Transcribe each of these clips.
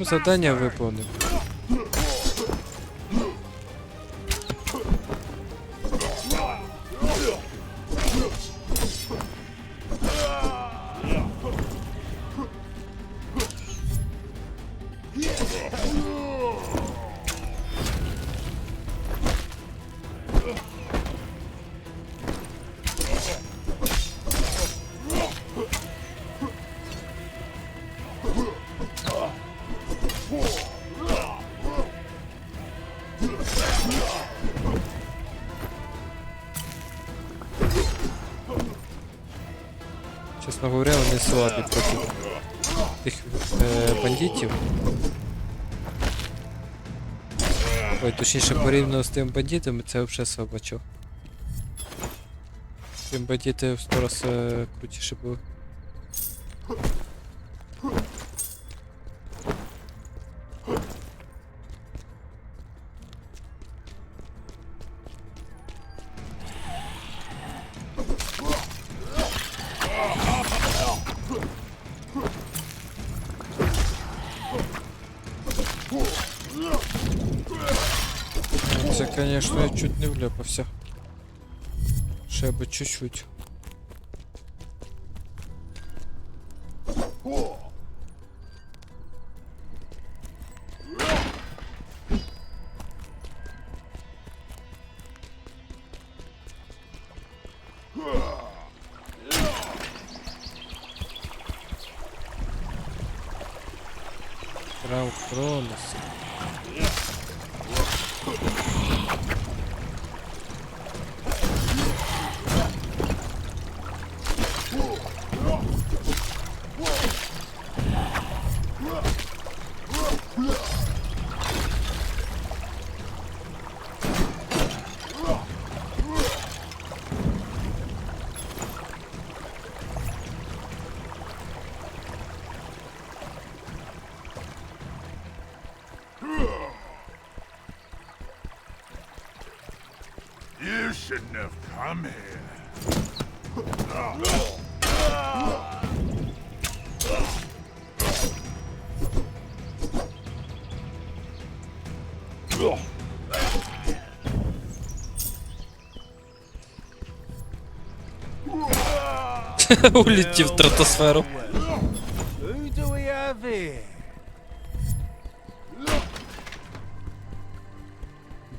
Завдання виповнив. Чесно говоря, вони слабі проти тих е, бандитів. Ой, точніше порівняно з тим бандитами, це взагалі слабачок. Тим бандити в сто раз е, крутіше були. Конечно, я чуть не вляпався. Ще би чуть-чуть. Come here. Улетів в стратосферу.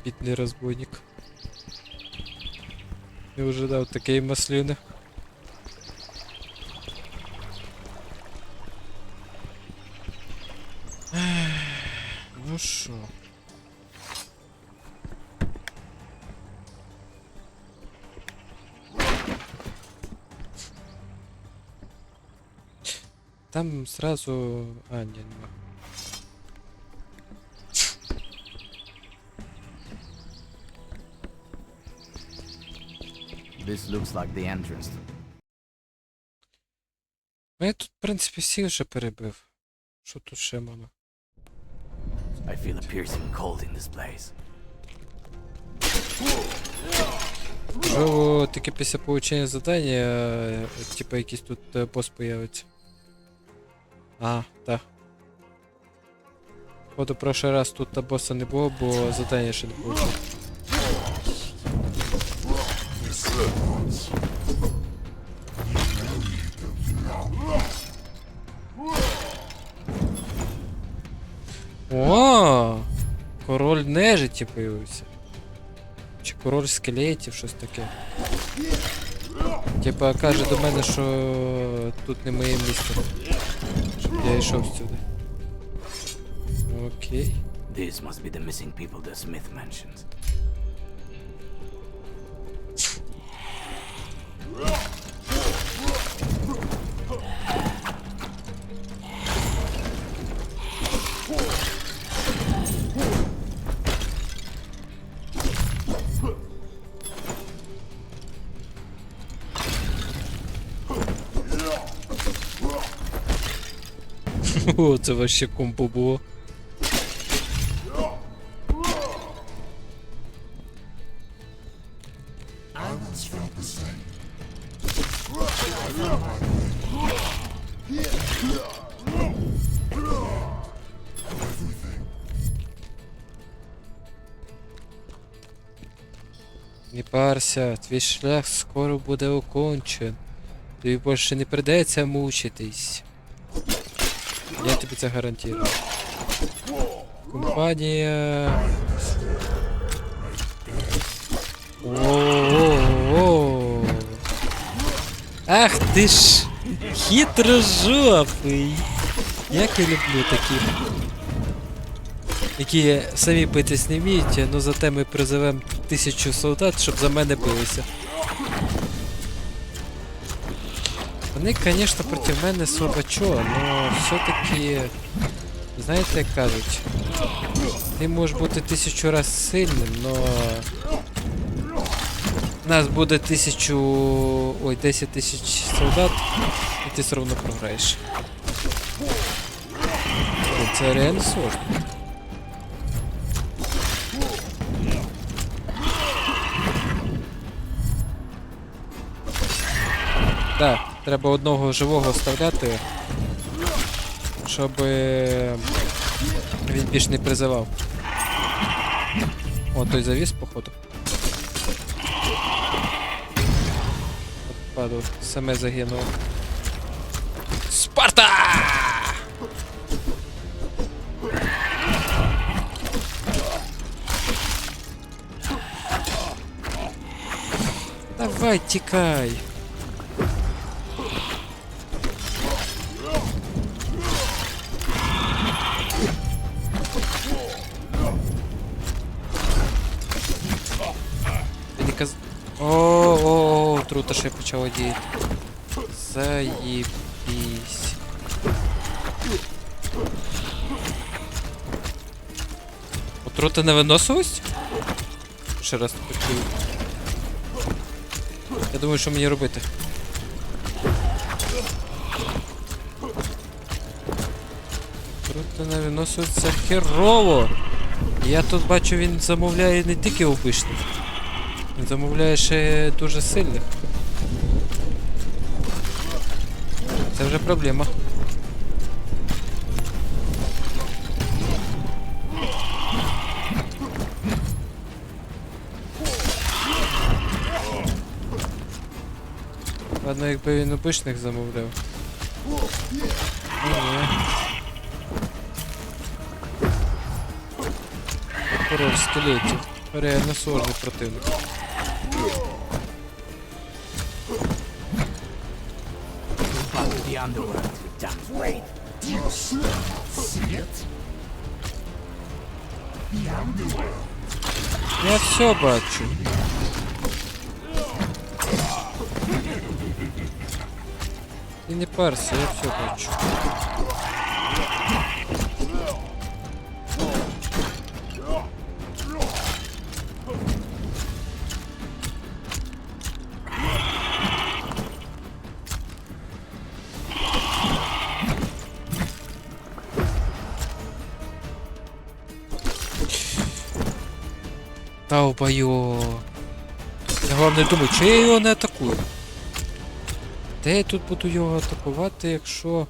Бідний разбойник. Не ожидав такої маслини. Ну що? Там сразу... А, ні, нема. This looks like the entrance. Ну я тут, в принципі, всіх вже перебив. Що тут ще можна? I feel a piercing cold in this place. Можливо, тільки після получення завдання, е, типа якийсь тут е, бос появиться. А, так. Походу, прошлий раз тут боса не було, бо завдання ще не получив. О! Король нежиті появився. Чи король скелетів, щось таке. Типа каже до мене, що тут не моє місце. Щоб я йшов сюди. Окей. This must be the missing people the Smith mentioned. О, це вообще комбо було. Не парся, твій шлях скоро буде окончен. Тобі більше не придеться мучитись. Я тобі це гарантую. Компанія. О-о-о. Ах ти ж хитрожопий. Як я люблю таких. Які самі битись не вміють, але зате ми призовемо тисячу солдат, щоб за мене билися. Вони, звісно, проти мене слабачо, але все-таки. Знаєте, як кажуть, ти можеш бути тисячу раз сильним, но нас буде тисячу. ой, 10 тисяч солдат, і ти все одно програєш. Це реально сложно. Так, треба одного живого оставляти, щоб е, він більш не призивав. О, той завіс, походу. Падав, саме загинуло. Спарта! Давай, тікай. Каз... О, о, трута ще почало діяти. Заїбісь. Отрута невиносливість? Ще раз почую. Я думаю, що мені робити. Отрута невиносливість це херово. Я тут бачу, він замовляє не тільки обичних. Замовляє ще дуже сильних. Це вже проблема. Ладно, якби він обичних замовляв. Ну. Король скелетів. Реально сложний противник. Я все бачу. Ти не парся, я все бачу. Долбойо. Я головне думаю, чи я його не атакую? Де я тут буду його атакувати, якщо.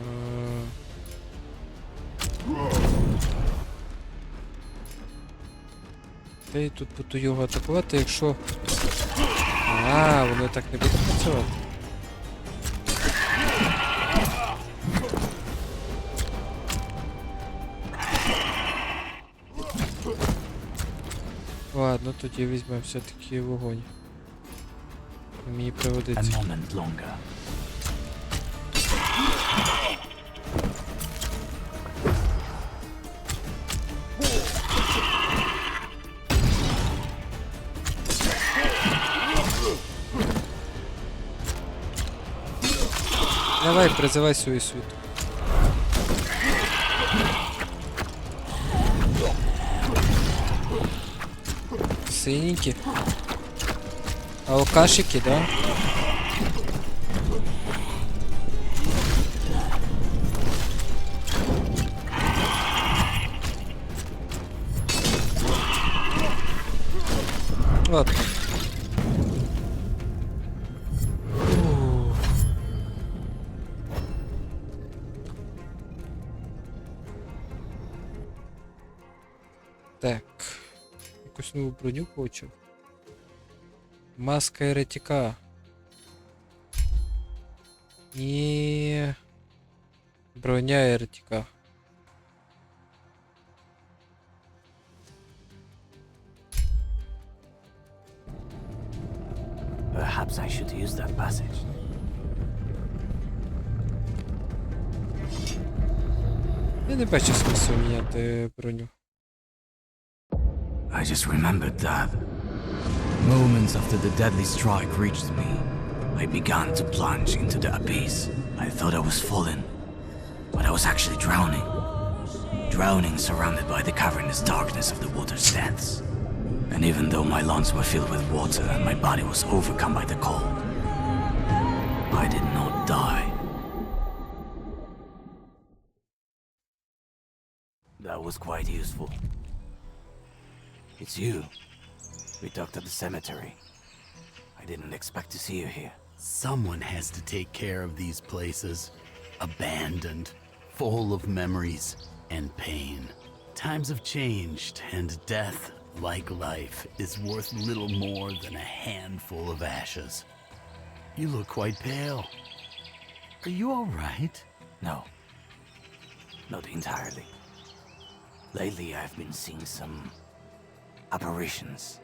Е, Де я тут буду його атакувати, якщо. А, воно так не буде працювати. Ладно, тоді візьмемо все-таки вогонь. Мені пригодиться. Давай, призивай свою світу. Синенькі. Алкашики, да? Ладно. Так. Нову броню хочу. Маска еретика. І. Броня еретика. Perhaps I should use that passage. Я не бачу смислу міняти броню. I just remembered that. Moments after the deadly strike reached me, I began to plunge into the abyss. I thought I was falling, but I was actually drowning. Drowning surrounded by the cavernous darkness of the water's depths. And even though my lungs were filled with water and my body was overcome by the cold, I did not die. That was quite useful. It's you. We talked at the cemetery. I didn't expect to see you here. Someone has to take care of these places. Abandoned, full of memories and pain. Times have changed, and death, like life, is worth little more than a handful of ashes. You look quite pale. Are you all right? No. Not entirely. Lately, I've been seeing some apparitions.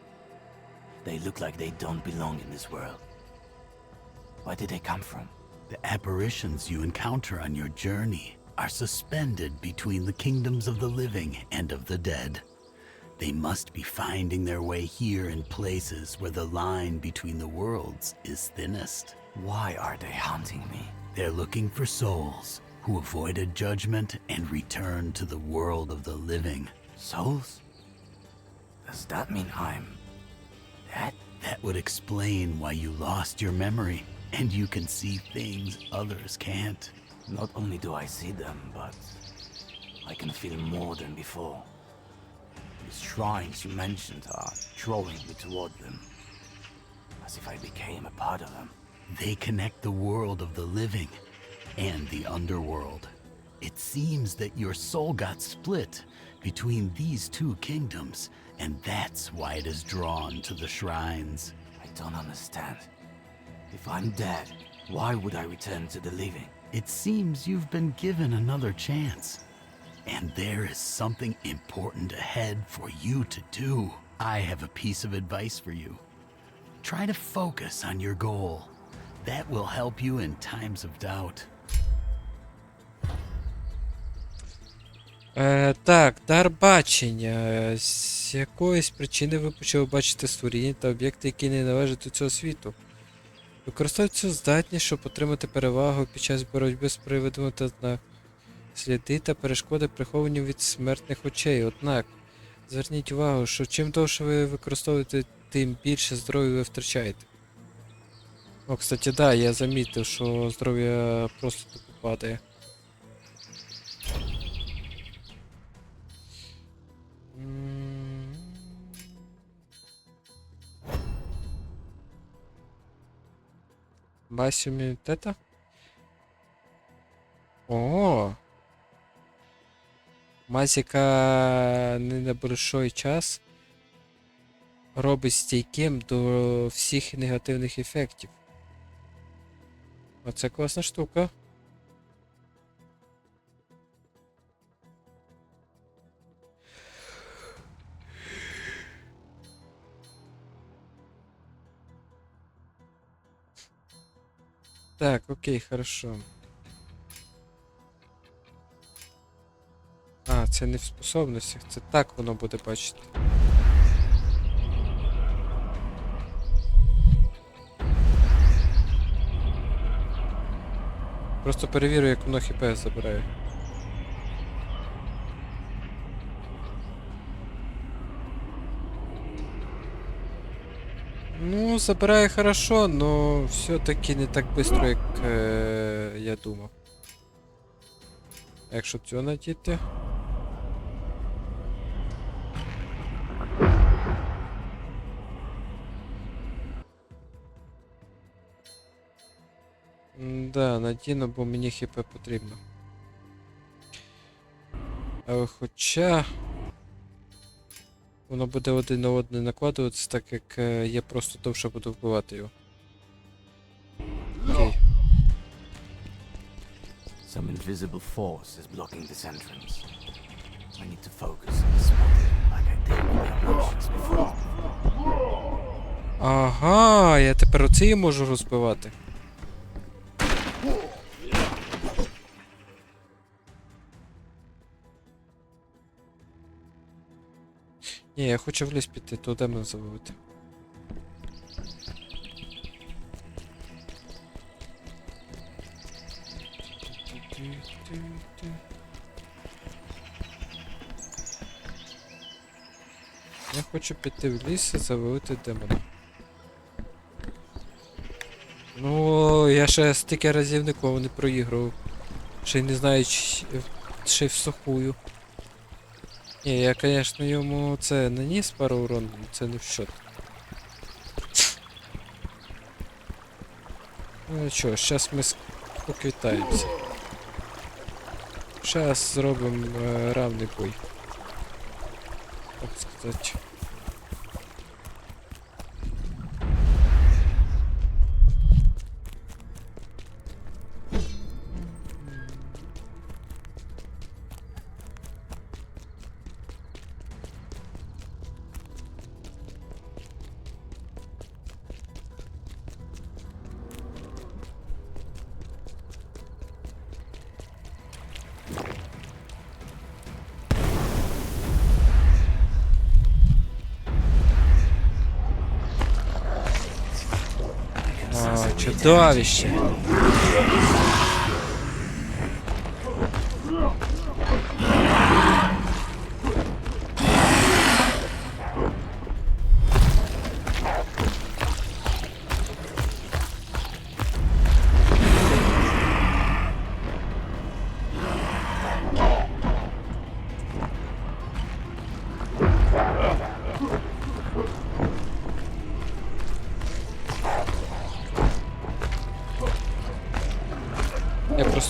They look like they don't belong in this world. Where did they come from? The apparitions you encounter on your journey are suspended between the kingdoms of the living and of the dead. They must be finding their way here in places where the line between the worlds is thinnest. Why are they haunting me? They're looking for souls who avoided judgment and returned to the world of the living. Souls? Does that mean I'm dead? That would explain why you lost your memory and you can see things others can't. Not only do I see them, but I can feel more than before. These shrines you mentioned are drawing me toward them, as if I became a part of them. They connect the world of the living and the underworld. It seems that your soul got split between these two kingdoms, and that's why it is drawn to the shrines. I don't understand. If I'm dead, why would I return to the living? It seems you've been given another chance. And there is something important ahead for you to do. I have a piece of advice for you. Try to focus on your goal. That will help you in times of doubt. Е, так, дар бачення. З якоїсь причини ви почали бачити створіння та об'єкти, які не належать до цього світу. Використовуйте цю здатність, щоб отримати перевагу під час боротьби з привидами та. Сліди та перешкоди приховані від смертних очей. Однак, зверніть увагу, що чим довше ви використовуєте, тим більше здоров'я ви втрачаєте. О, кстати, да, я замітив, що здоров'я просто тупо падає. Бася иммунитета? О! Мазіка не на большой час робить стійким до всіх негативних ефектів. Оце класна штука. Так, окей, хорошо. А, це не в способностях, це так воно буде бачити. Просто перевірю, як воно хп забирає. Ну, забирає хорошо, но все-таки не так быстро, як е, я думав. Якщо цього надіти. Да, надіну, бо мені хп потрібно. Але хоча. Воно буде один на один накладуватися, так як е, я просто довше буду вбивати його. Окей. Some invisible force is blocking this entrance. I need to focus on spotting like I did with the Russians before. Ага, я тепер оце і можу розбивати. Ні, я хочу в ліс піти, то демон завалити. Я хочу піти в ліс і завалити демона. Ну, я ще стільки разів нікого не проігрував. Ще й не знаю, чи ще й в сухую. Ні, я, звісно, йому це наніс пару урон, але це не в счет. Ну що, зараз ми поквітаємося. Зараз зробимо е, равний бой. Так сказати. Чудовище.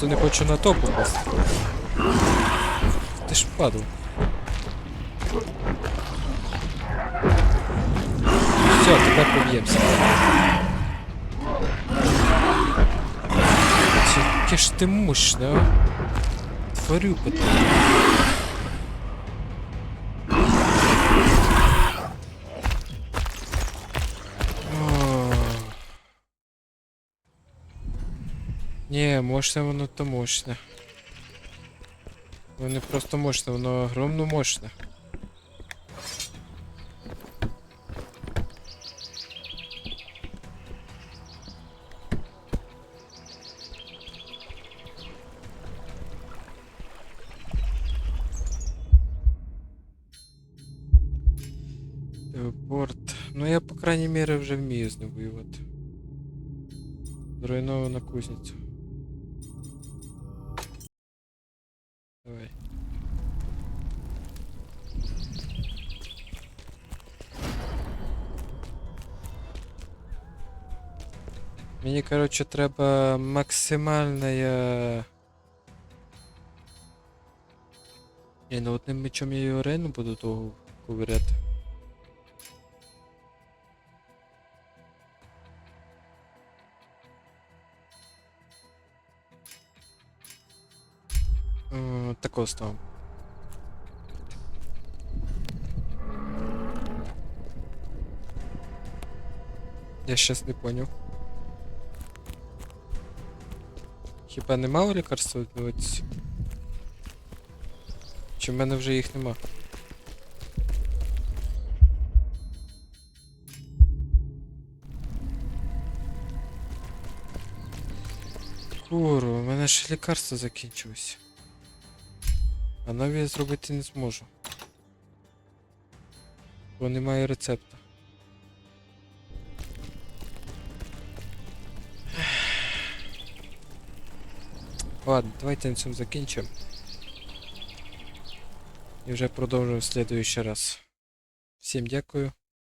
Просто не хочу на топ попасти. Ти ж падав. Все, тепер поб'ємося. Яке ж ти мощне, а? Тварю питаю. Мощне воно то мощне. Воно не просто мощне, воно огромно мощне. Телепорт. Ну я, по крайній мірі, вже вмію з ним воювати. Зруйнована кузниця. Мені, коротше, треба максимальна. Ні, ну одним мечом я його реально буду довго ковиряти. М, Такого ставим. Я щас не понял. Хіба нема у лікарства? Чи в мене вже їх нема? Курва, у мене ж лікарство закінчилось. А нові я зробити не зможу. Бо немає рецепта. Ладно, давайте на цьому закінчимо. І вже продовжимо в следующий раз. Всім дякую.